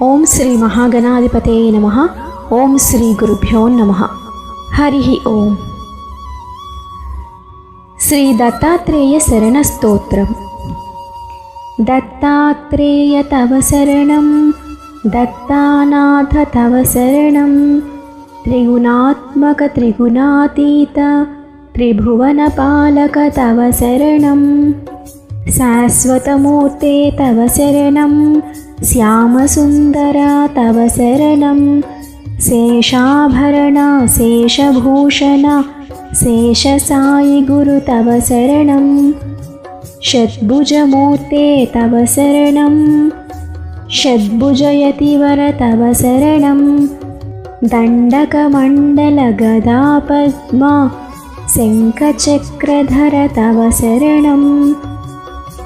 ఓం శ్రీ మహాగణాధిపతే నమ. ఓం శ్రీ గురుభ్యో నమ. హరి ఓం. శ్రీ దత్తాత్రేయ శరణ స్తోత్రం దత్తాత్రేయ తవ శరణం దత్తానాథ తవ శరణం త్రిగుణాత్మక త్రిగుణాతీత త్రిభువనపాలక తవ శరణం శాశ్వతమూర్తే తవ శరణం श्यामसुन्दरा तव शरणं। शेषाभरणा शेषभूषणा शेषसायि गुरु तव शरणं। षड्भुजमूर्ते तव शरणं। षड्भुजयतिवर तव शरणं। दण्डकमण्डलगदापद्मा शङ्खचक्रधर तव शरणम्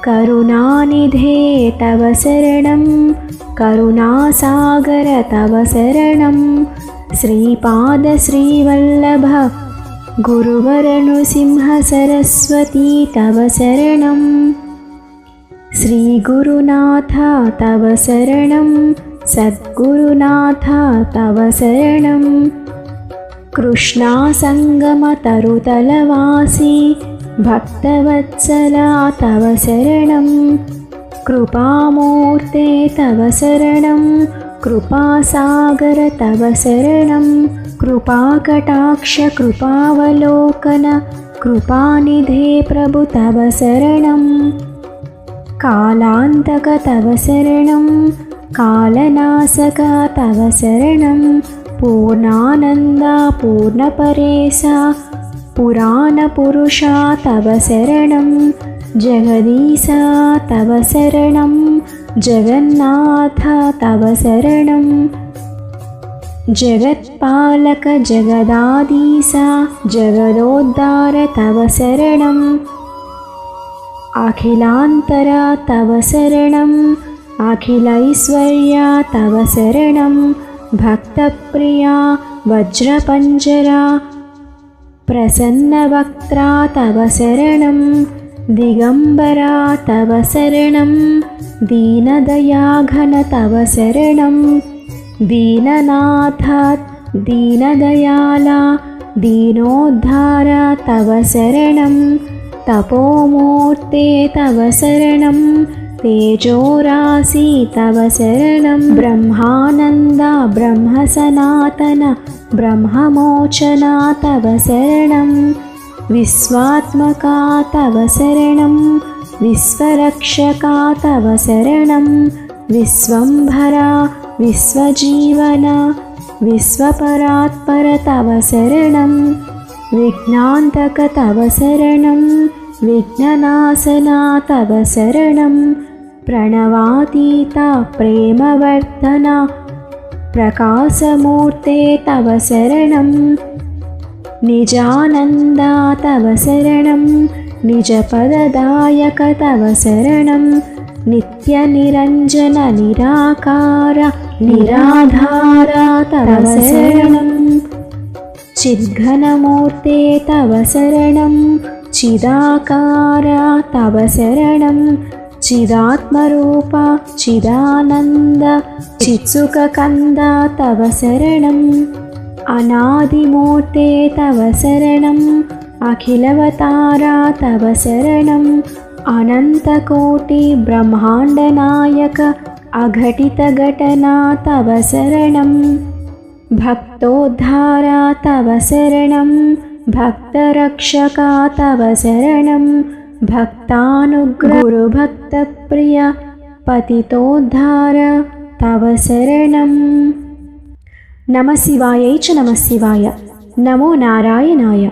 करुणानिधे तव शरणं करुणासागर तव शरणं। श्रीपादश्रीवल्लभ गुरुवरनृसिंहसरस्वती तव शरणं। श्रीगुरुनाथ तव शरणं सद्गुरुनाथ तव शरणं। कृष्णासङ्गमतरुतलवासी भक्तवत्सला तव शरणं। कृपामूर्ते तव शरणं। कृपासागर तव शरणं। कृपाकटाक्षकृपावलोकन कृपानिधे प्रभु तव शरणं। कालान्तक तव शरणं। कालनाशक तव शरणं। पूर्णानन्दा पूर्णपरेशा पुराणपुरुषा तव शरणं जगदीशा तव शरणं जगन्नाथ तव शरणं। जगत्पालक जगदादीसा जगदोद्धार तव शरणम् अखिलान्तरा तव शरणम् अखिलैश्वर्या तव शरणं। भक्तप्रिया वज्रपञ्जरा प्रसन्नवक्त्रा तव शरणं दिगम्बरा तव शरणं दीनदयाघन तव शरणं दीननाथ दीनदयाला दीनोद्धारा तव शरणं तपोमूर्ते तव शरणं। तेजोरासि तव शरणं। ब्रह्मानन्दा ब्रह्मसनातन ब्रह्ममोचना तव शरणं। विश्वात्मका तव शरणं। विश्वरक्षका तव शरणं। विश्वम्भरा विश्वजीवन विश्वपरात्पर तव शरणं। विघ्नान्तक तव शरणं विघ्ननाशना तव शरणं प्रणवातीता प्रेमवर्धना प्रकाशमूर्ते तव शरणं निजानन्दा तव शरणं निजपददायक तव शरणं नित्यनिरञ्जननिराकार निराधारा तव शरणं। चिद्घनमूर्ते तव शरणं चिदाकार तव शरणं। चिदात्मरूप चिदानन्द चित्सुखकन्द तव शरणम् अनादिमूर्ते तव शरणम् अखिलवतारा तव शरणम् अनन्तकोटिब्रह्माण्डनायक अघटितघटना तव शरणं। भक्तोद्धारा तव शरणं भक्तरक्षका तव शरणं भक्तानुग्रगुरुभक्तप्रिय पतितोद्धार तव शरणं नमः शिवायै च नमः शिवाय नमो नारायणाय